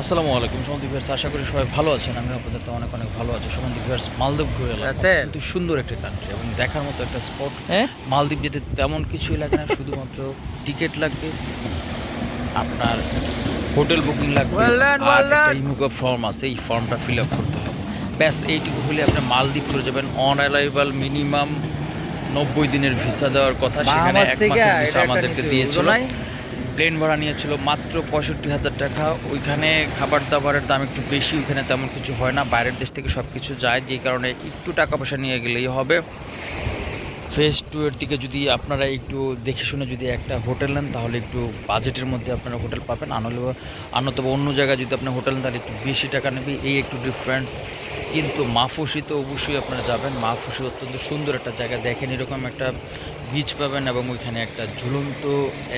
আসসালামু আলাইকুম সমান্তি ভিউয়ার্স আশা করি সবাই ভালো আছেন আমি আপনাদের তো অনেক অনেক ভালো আছি সমান্তি ভিউয়ার্স মালদ্বীপ ঘুরে এলাম। কিন্তু সুন্দর একটি কান্ট্রি এবং দেখার মতো একটা স্পট? মালদ্বীপ যেতে তেমন কিছুই লাগে না শুধুমাত্র টিকিট লাগবে আপনার হোটেল বুকিং লাগবে আর একটা. ফর্ম আছে এই ফর্মটা ফিল আপ করতে হবে ব্যাস এইটুকু হলে আপনি মালদ্বীপ চলে যাবেন অন অ্যারাইভাল মিনিমাম নব্বই দিনের ভিসা দেওয়ার কথা সেখানে এক মাসের ভিসা আমাদেরকে দিয়েছিল? প্লেন ভাড়া নিয়েছিল মাত্র পঁয়ষট্টি হাজার টাকা। ওইখানে খাবার দাবারের দাম একটু বেশি, ওইখানে তেমন কিছু হয় না। বাইরের দেশ থেকে সব কিছু যায় যে কারণে একটু টাকা পয়সা নিয়ে গেলেই হবে। ফেজ টু এর দিকে যদি আপনারা একটু দেখে শুনে যদি একটা হোটেল নেন, তাহলে একটু বাজেটের মধ্যে আপনারা হোটেল পাবেন। আনলে আনতবা অন্য জায়গায় যদি আপনি হোটেল নেন, তাহলে একটু বেশি টাকা নেবে। এই একটু ডিফারেন্স কিন্তু মাফুসি তো অবশ্যই আপনারা যাবেন। মাফুসি অত্যন্ত সুন্দর একটা জায়গা। দেখেন এরকম একটা বিচ পাবেন এবং ওইখানে একটা ঝুলন্ত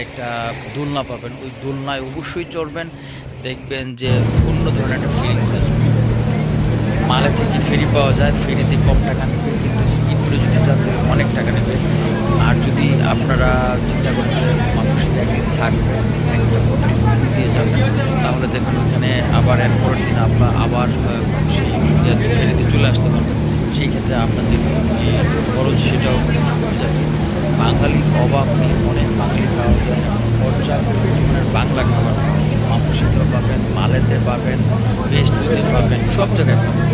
একটা দোলনা পাবেন। ওই দোলনায় অবশ্যই চড়বেন। দেখবেন যে অন্য ধরনের একটা ফিলিংস আসবে। মালে থেকে ফেরি পাওয়া যায়। ফেরিতে কম টাকা করে যদি তাহলে অনেক টাকা নেবে। আর যদি আপনারা চিন্তা করেন যে মানুষের একদিন থাকবে, একটা হোটেল দিয়ে যাবেন তাহলে দেখুন ওখানে আবার এক পরের দিন আপনার আবার সেই ফেরিতে চলে আসতে পারবেন সেই ক্ষেত্রে আপনাদের যে খরচ সেটাও যাবে। বাঙালির অভাব নেই অনেক বাঙালি পাওয়া যায় বাংলা খাবার যায় পাবেন মালেতে পাবেন পেস্টুতে পাবেন, সব জায়গায় পাবেন।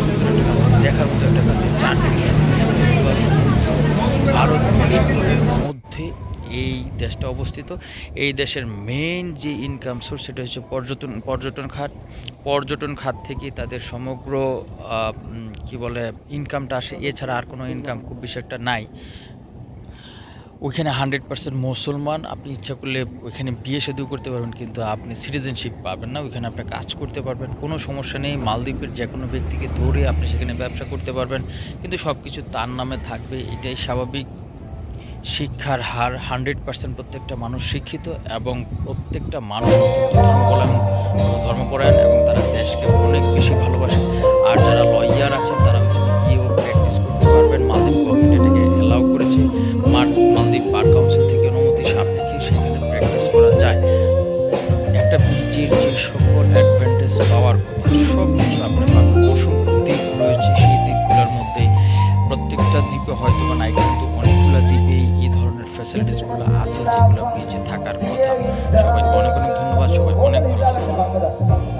সুন্দর একটা দেখার মতো একটা কান্ট্রি ভারত মধ্যে এই দেশটা অবস্থিত। এই দেশের মেইন যে ইনকাম সোর্স সেটা হচ্ছে পর্যটন পর্যটন খাত। পর্যটন খাত থেকে তাদের সমগ্র কি বলে ইনকামটা আসে। এছাড়া আর কোনো ইনকাম খুব বেশি একটা নাই। ওইখানে হান্ড্রেড পার্সেন্ট মুসলমান, আপনি ইচ্ছা করলে ওইখানে বিয়ে শাদিও করতে পারবেন, কিন্তু আপনি সিটিজেনশিপ পাবেন না, ওইখানে আপনি কাজ করতে পারবেন, কোনো সমস্যা নেই, মালদ্বীপের যে কোনো ব্যক্তিকে ধরে আপনি সেখানে ব্যবসা করতে পারবেন, কিন্তু সব কিছু তার নামে থাকবে, এটাই স্বাভাবিক। শিক্ষার হার হান্ড্রেড পার্সেন্ট প্রত্যেকটা মানুষ শিক্ষিত এবং প্রত্যেকটা মানুষ অত্যন্ত সকল অ্যাডভান্টেজ পাওয়ার কথা। সব কিছু আপনি পাবেন অসংখ্য দ্বীপ রয়েছে, সেই দ্বীপগুলোর মধ্যে প্রত্যেকটা দ্বীপে হয়তো বা নাই, কিন্তু অনেকগুলো দ্বীপেই এই ধরনের ফ্যাসিলিটিসগুলো আছে যেগুলো বেঁচে থাকার কথা। সবাইকে অনেক অনেক ধন্যবাদ। সবাই অনেক ভালো থাকবেন।